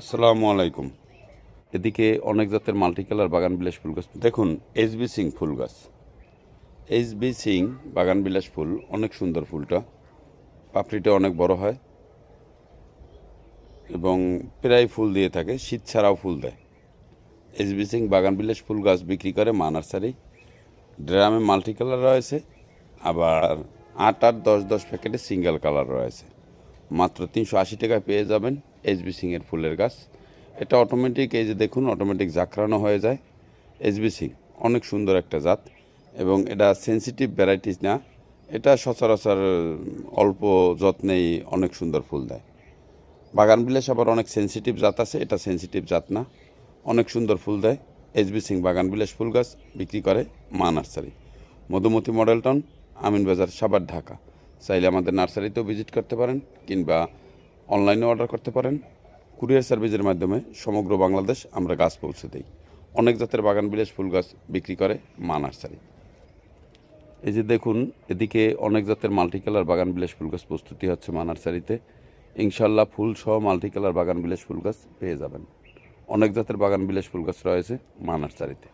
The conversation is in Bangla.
আসসালামু আলাইকুম। এদিকে অনেক জাতের মাল্টি কালার বাগান বিলাস ফুল গাছ। দেখুন এইচবি সিং ফুল গাছ। এইচবি সিং বাগান বিলাস ফুল, অনেক সুন্দর ফুলটা। পাপড়িটা অনেক বড় হয়। এবং প্রায় ফুল দিয়ে থাকে, শীত ছাড়াও ফুল দেয়। এইচবি সিং বাগান বিলাস ফুল গাছ বিক্রি করে মা নার্সারি ড্রামে মাল্টি কালার রয়েছে, আবার আট আট দশ দশ প্যাকেটে সিঙ্গেল কালার রয়েছে। মাত্র তিনশো আশি টাকায় পেয়ে যাবেন। এইচবি সিংয়ের ফুলের গাছ। এটা অটোমেটিক এই যে দেখুন অটোমেটিক জাকরানো হয়ে যায়। এইচবি সিং অনেক সুন্দর একটা জাত এবং এটা সেন্সিটিভ ভ্যারাইটিস না। এটা সচরাচর অল্প যত্নেই অনেক সুন্দর ফুল দেয়। বাগান বিলাস আবার অনেক সেন্সিটিভ জাত আছে, এটা সেন্সিটিভ জাত না। অনেক সুন্দর ফুল দেয়। এইচবি সিং বাগান বিলাস ফুল গাছ বিক্রি করে মা nursery. Madhumati model town Amin Bazar Savar Dhaka. চাইলে আমাদের নার্সারিতেও ভিজিট করতে পারেন কিংবা অনলাইনে অর্ডার করতে পারেন। কুরিয়ার সার্ভিসের মাধ্যমে সমগ্র বাংলাদেশ আমরা গাছ পৌঁছে দিই। অনেক জাতের বাগান বিলাস ফুল গাছ বিক্রি করে মা নার্সারি। এই যে দেখুন, এদিকে অনেক জাতের মাল্টি কালার বাগান বিলাস ফুল গাছ প্রস্তুতি হচ্ছে মা নার্সারিতে। ইনশাল্লাহ ফুল সহ মাল্টি কালার বাগান বিলাস ফুল গাছ পেয়ে যাবেন। অনেক জাতের বাগান বিলাস ফুল গাছ রয়েছে মা নার্সারিতে।